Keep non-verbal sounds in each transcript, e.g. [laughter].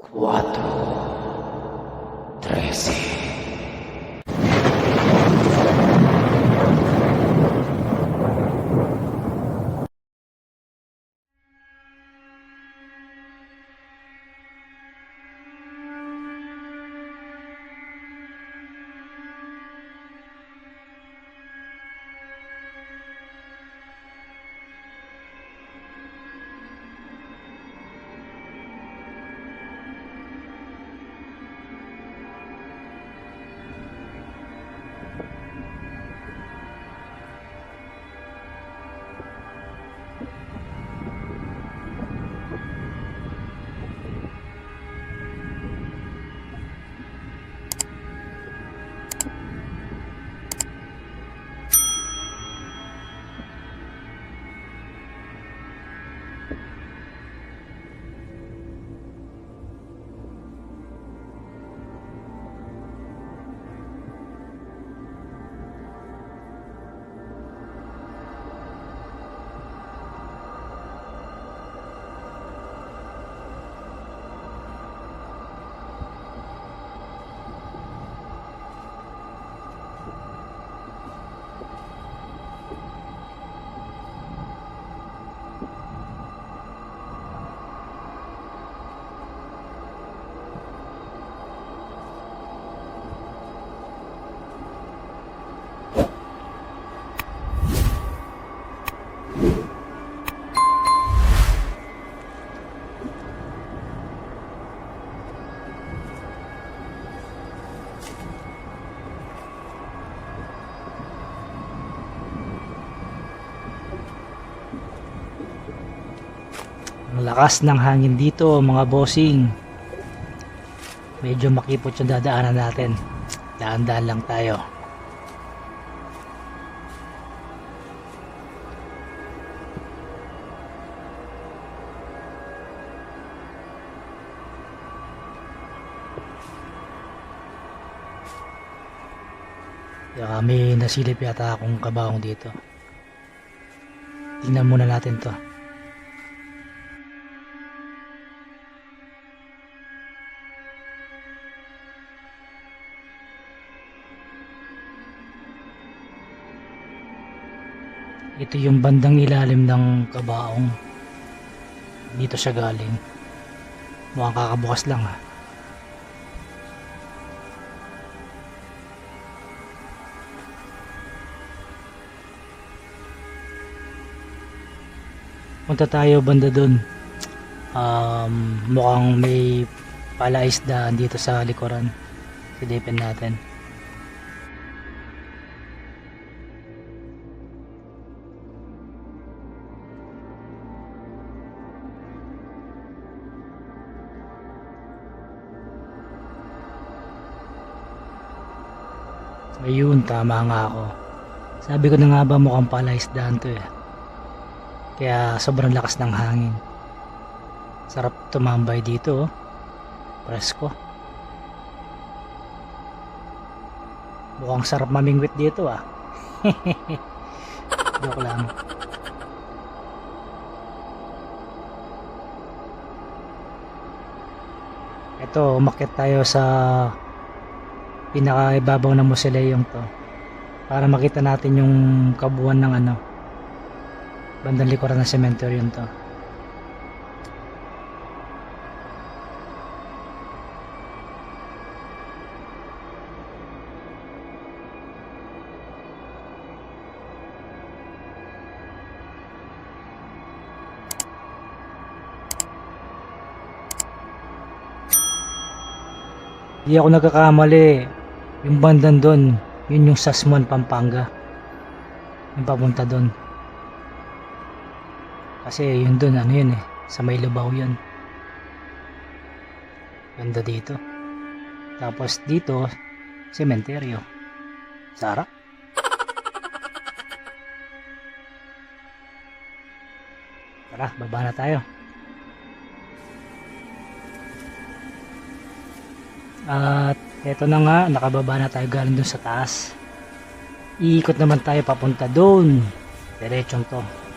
4, 13. Lakas ng hangin dito mga bossing. Medyo makipot yung dadaanan natin. Daan-daan lang tayo. Kaya may nasilip yata akong kabahong dito. Tingnan muna natin to. Ito yung bandang ilalim ng kabaong. Dito siya galing. Mukhang kakabukas lang ha. Punta tayo banda dun. Um, mukhang may palaisdaan dito sa likuran. Silipin natin. Ayun, tama nga ako. Sabi ko na nga ba mukhang palaisdaan to eh. Kaya sobrang lakas ng hangin. Sarap tumambay dito oh. Presko. Mukhang sarap mamingwit dito ah. [laughs] Joke lang. Ito, umakyat tayo sa pinakaibabaw ng musileyong to para makita natin yung kabuuan ng ano bandang likuran ng cemetery to Hindi ako nagkakamali. Yung bandan doon, yun yung Sasmuan, Pampanga. Yung papunta doon. Kasi yun doon, ano yun eh, sa may lubaw yun. Ganda dito. Tapos dito, sementeryo. Sarap. Tara, baba na tayo. At eto na nga, nakababa na tayo galing dun sa taas. Iikot naman tayo papunta doon. Diretsong to.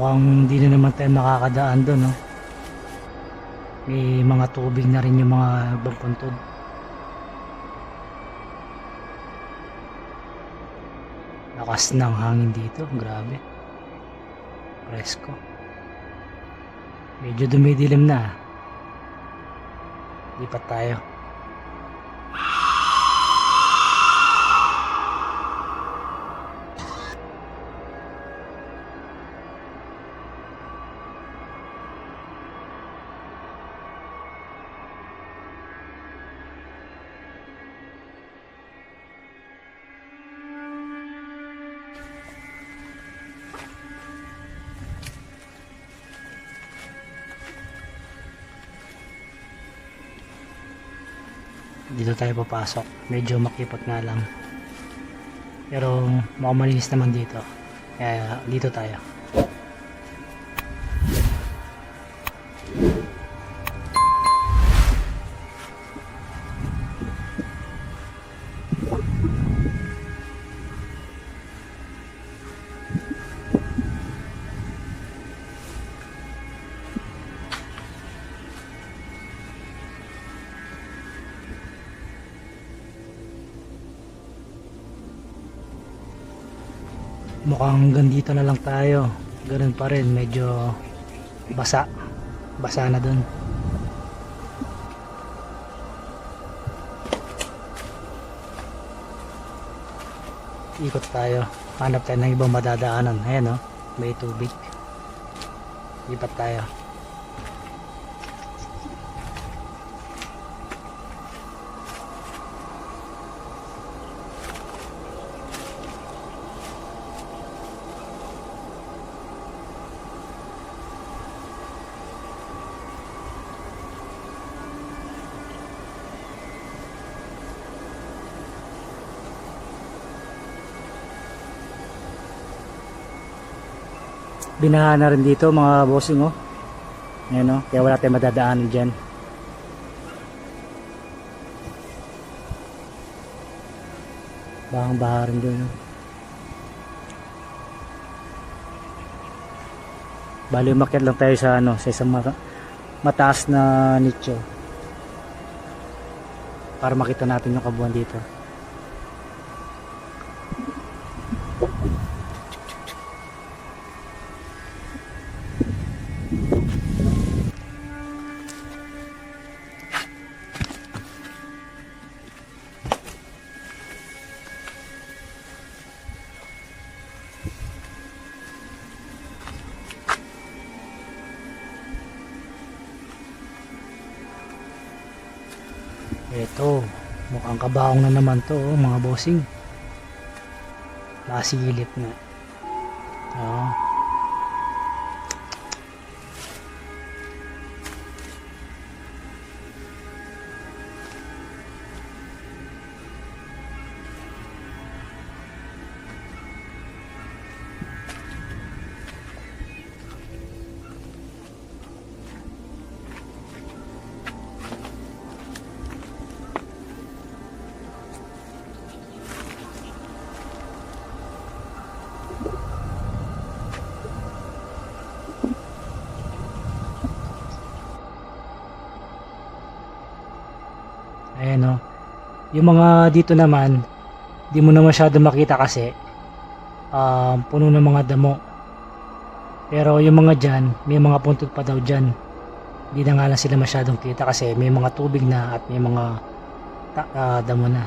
Mukhang hindi na naman tayo makakadaan doon, no? May mga tubig na rin yung mga ibang puntod. Lakas ng hangin dito, grabe. Presko. Medyo dumidilim na. Lipat tayo. Dito tayo papasok. Medyo makipot nga lang. Pero mukhang malinis naman dito. Kaya dito tayo mukhang hanggang na lang tayo. Ganun pa rin medyo basa. Basa na dun. Ikot tayo. Hanap tayo ng ibang madadaanan. Ayan o may tubig. Lipat tayo binaha na rin dito mga bossing oh. Ayan oh. Kaya wala tayong madadaanan dyan. Bahang baha rin dun oh. bali umakyat lang tayo sa ano sa isang mata- mataas na nicho para makita natin yung kabuuan dito Ito, mukhang kabaong na naman to, oh, mga bossing. Masilip na. Oo. Yung mga dito naman, di mo na masyado makita kasi um, puno ng mga damo. Pero yung mga dyan, may mga puntod pa daw dyan. Hindi na nga lang sila masyadong kita kasi may mga tubig na at may mga ta- ah, damo na.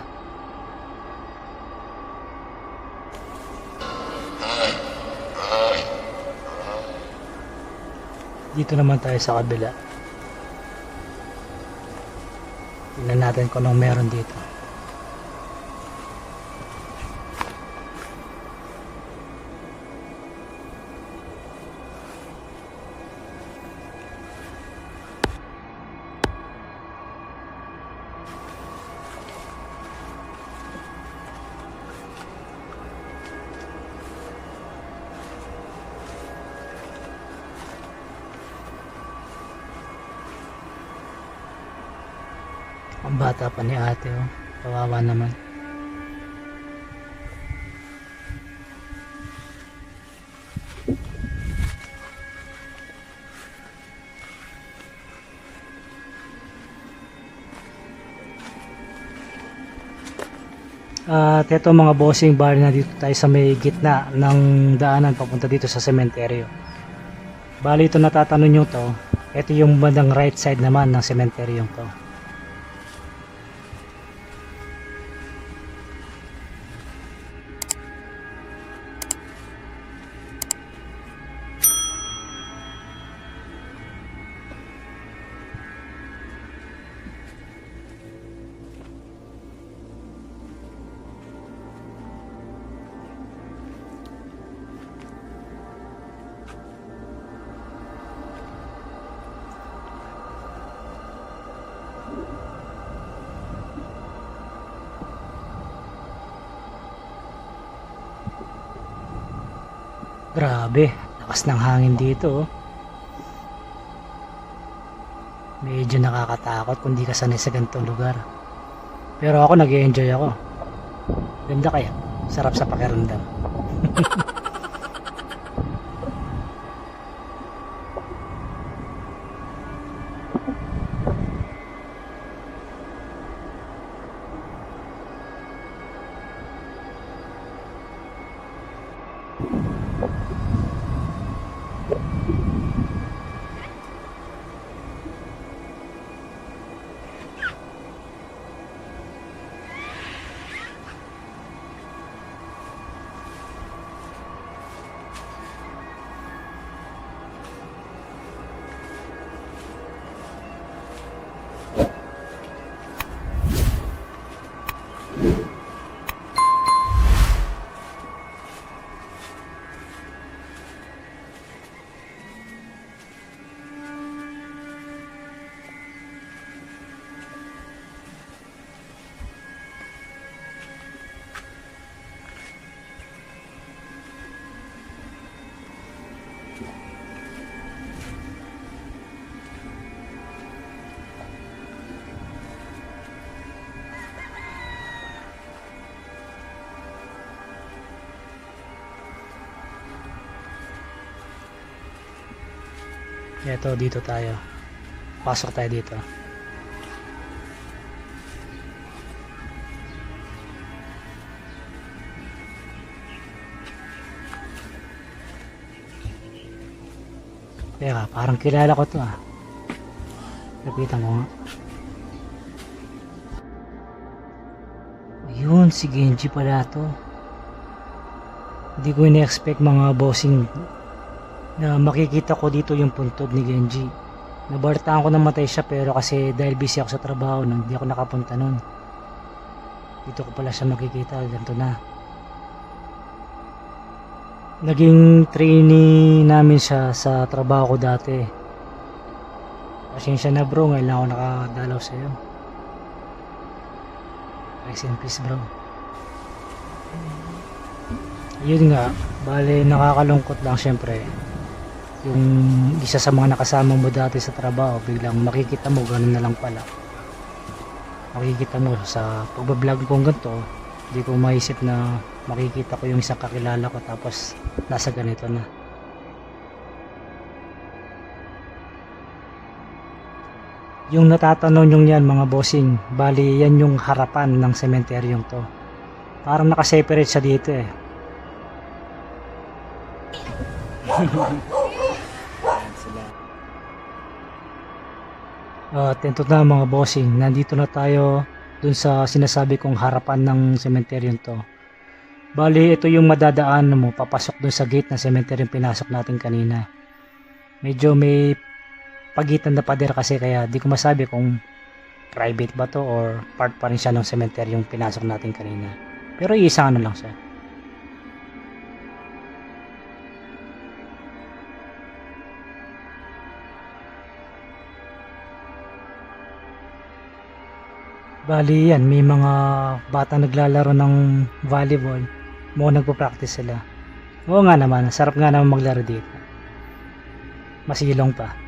Dito naman tayo sa kabila. Tingnan natin kung anong meron dito. Ang bata pa ni ate oh. Kawawa naman. At ito mga bossing bar na dito tayo sa may gitna ng daanan papunta dito sa sementeryo. Bali ito natatanong nyo to, ito yung bandang right side naman ng sementeryong to. Grabe, lakas ng hangin dito. oh. Medyo nakakatakot kung di ka sanay sa ganitong lugar. Pero ako nag enjoy ako. Ganda kaya. Sarap sa pakiramdam. [laughs] Ito, dito tayo. Pasok tayo dito. Teka, parang kilala ko to ah. Lapitan ko nga. Ayun, si Genji pala to. Hindi ko ina-expect mga bossing na makikita ko dito yung puntod ni Genji. Nabartaan ko na matay siya pero kasi dahil busy ako sa trabaho nang hindi ako nakapunta nun. Dito ko pala siya makikita, ganito na. Naging trainee namin siya sa trabaho ko dati. Pasensya na bro, ngayon lang ako nakadalaw sa'yo. Rest in peace bro. Yun nga, bale nakakalungkot lang syempre yung isa sa mga nakasama mo dati sa trabaho biglang makikita mo ganun na lang pala. Makikita mo sa pagbablog kong ganito hindi ko maisip na makikita ko yung isang kakilala ko tapos nasa ganito na. Yung natatanong yung yan mga bossing bali yan yung harapan ng sementeryong to. Parang nakaseparate siya dito eh [laughs] At ito na mga bossing, nandito na tayo dun sa sinasabi kong harapan ng sementeryo to. Bali, ito yung madadaan mo papasok dun sa gate ng sementeryo pinasok natin kanina. Medyo may pagitan na pader kasi kaya di ko masabi kung private ba to or part pa rin siya ng sementeryo pinasok natin kanina. Pero isang ano lang siya. Bali yan, may mga bata naglalaro ng volleyball. Mo nagpo-practice sila. Oo nga naman, sarap nga naman maglaro dito. Masilong pa.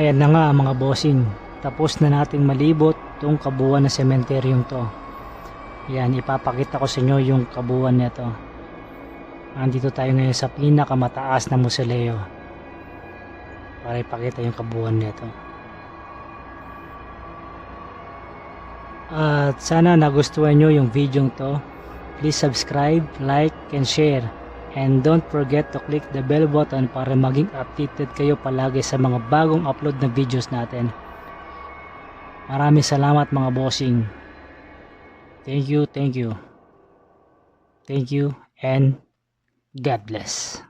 Ayan na nga mga bossing. Tapos na nating malibot tong kabuuan ng sementeryong to. Yan, ipapakita ko sa inyo yung kabuuan nito. Andito tayo ngayon sa pinakamataas na musoleo. Para ipakita yung kabuuan nito. At sana nagustuhan nyo yung video to. Please subscribe, like, and share. And don't forget to click the bell button para maging updated kayo palagi sa mga bagong upload na videos natin. Maraming salamat mga bossing. Thank you, thank you. Thank you and God bless.